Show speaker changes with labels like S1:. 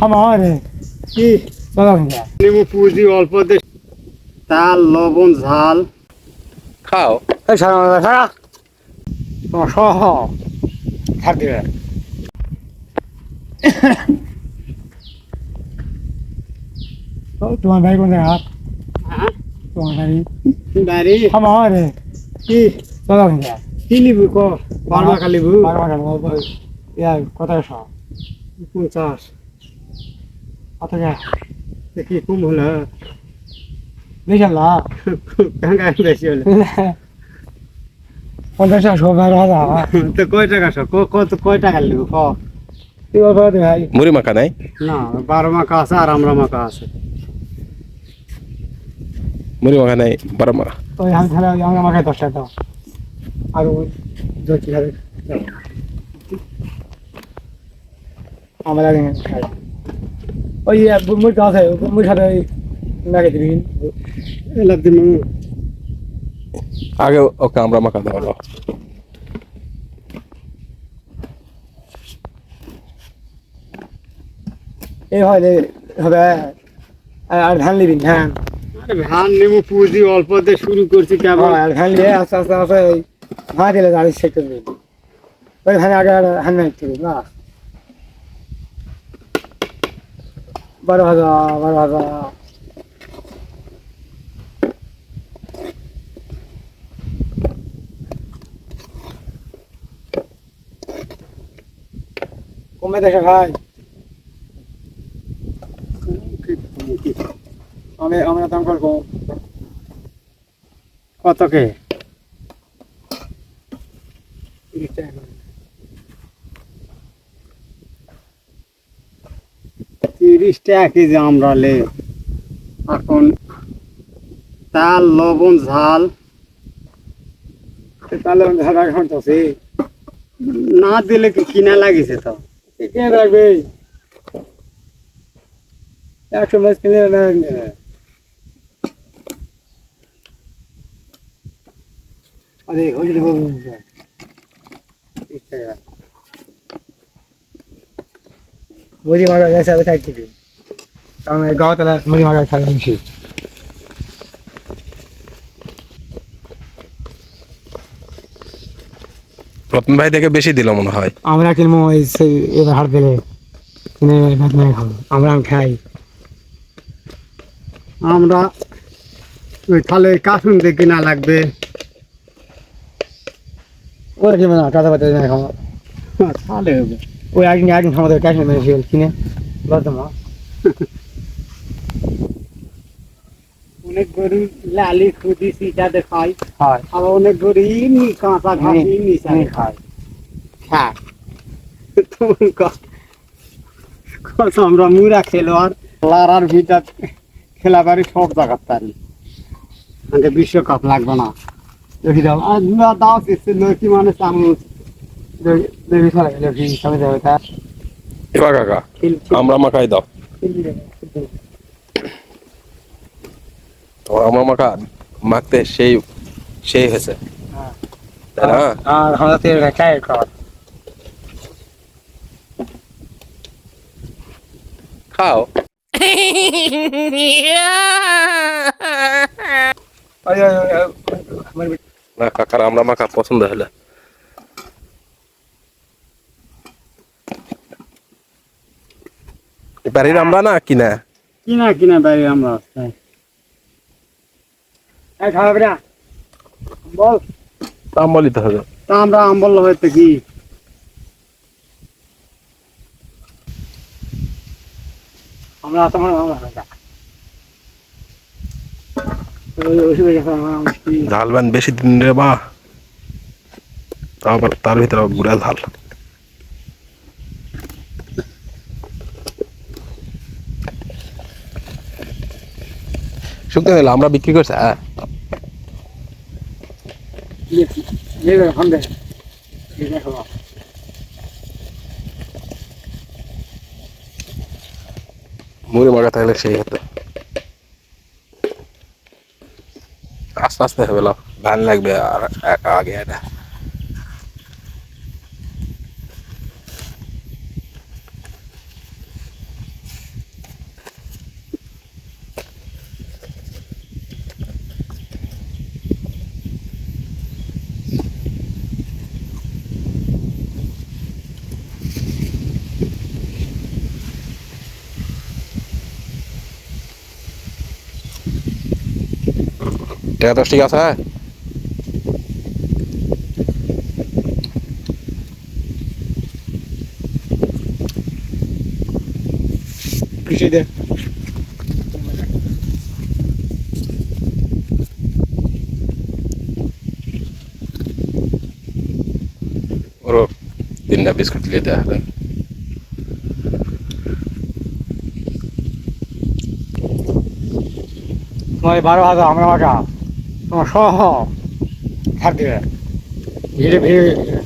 S1: আমার
S2: কি? পুঁজি অল্প দে। লবণ ঝাল।
S3: খাও।
S1: এই সারা সারা তোমার সহ। ছাড় তোমার ভাই কোন
S2: হ্যাঁ?
S1: তোমার ভাই
S2: নারী
S1: আমার
S2: কি?
S1: চলো
S2: কি নিবু ক? বারমা কালিবু
S1: বারো বারো ইয়া কত সহ
S2: পঞ্চাশ
S1: কত টাকা
S2: এ কি কম হলো
S1: বেশি লাভ
S2: টাকা বেশি হলো
S1: পঞ্চাশ টাকা সব বারো হাজার
S2: তো কয় টাকা সব ক- কত কয় টাকা লিবু ক
S1: তুই বল বল ভাই
S3: মুড়ি মাখা নাই
S2: না বারো মাকা আছে আর আমরা মাকা আছে
S3: মুড়ি মাখা নাই বারো মাখা
S1: ওই আমি তাহলে আমার দশ টাকা দাও আর ওই জ্যোতি খাবে আমার আগে খাই ওই মুড় তো আছে মুড় সাথে ওই নাকে দিবি।
S2: এলা দিমু
S3: আগে ওকে আমরা মাখা দেওয়া
S1: এই হয় রে হবে আর আর ধান নিবি ধান।
S2: ধান নেবু পুঁজি অল্প দে শুরু করছি কেমন
S1: আর ধান নিয়ে আস্তে আস্তে আস্তে ওই ভাঁ দিলে দাঁড়িয়ে শেখ করবি ওই ধান আগে আর ধান নাই না। বারো হাজার বারো হাজার কমে দেখে ভাই। আমি আমরা দাম করব
S2: কত কে?
S1: তিরিশ টাকা।
S2: তিরিশ কেজি আমরা লে। এখন তাল লবণ ঝাল।
S1: তাহলে ধারা এখন তো সে
S2: না দিলে কি কিনা লাগিছে তো?
S1: কে রাখবে একশো মাছ কিনে রাখবে আরে হয়ে যাবে মুড়ি মারা গেছে আমি খাই কারণ এই গাঁও তালা মুড়ি মারা খাই নিছি
S3: রতন ভাই থেকে বেশি দিল মনে হয়।
S1: আমরা কিনবো এই সেই এবার হাট দিলে। কিনে ভাত নিয়ে খাব। আমরা খাই।
S2: আমরা ওই তাহলে কাসুন দিয়ে কিনা লাগবে।
S1: ওরা কিনবো না টাকা পাতা নিয়ে খাব।
S2: তাহলে হবে।
S1: ওই একদিন একদিন আমাদের ক্যাশ মেরে শিয়াল কিনে বলতো মা
S2: অনেক গরু লালি খুদি সিটা দেখাই।
S1: হয়।
S2: আবার অনেক গরু কাঁচা ঘাস
S1: আমি
S2: হ্যাঁ। তোমার আমরা মুরা খেলো আর লারার ভিতর খেলা পারি সব জায়গার তারি। আমাকে বিশ্বকাপ লাগবে না।
S1: দেখি দাও।
S2: আর দাও কিছু নকি
S3: এবার কাকা আমরা মাখাই দাও তো আমরা মাখা মাখতে সেই সেই হয়েছে
S1: হ্যাঁ।
S3: তাই না
S1: আর আমাদের থেকে
S3: খাও না কাকার আমরা মাখা পছন্দ হলে বাড়ির আমরা না কিনা?
S2: কিনা কিনা বাইরে আমরা
S1: এই খাওয়া না বল
S3: বলিতে হবে।
S2: তা আমরা আম্বল হয়তো কি?
S1: আমরা তোমার আমরা
S3: ঝাল বান বেশি দিন রে বা তার ভিতরে গুড়া ঝাল। শুকনো হলো, আমরা বিক্রি করছি হ্যাঁ। মুড়ি মাখা থাকলে সেই হতো। আস্তে আস্তে হবে, লাভ। ধান লাগবে আর আগে এটা। টাকা দশ ঠিক আছে
S1: খুশি দে
S3: ওরও তিনটা বিস্কুট দিয়ে দেওয়া হলে
S1: তোমার বারো হাজার আমরা মাকা তোমার সহ ছাড় দিবে ভিড়ে ভিড়ে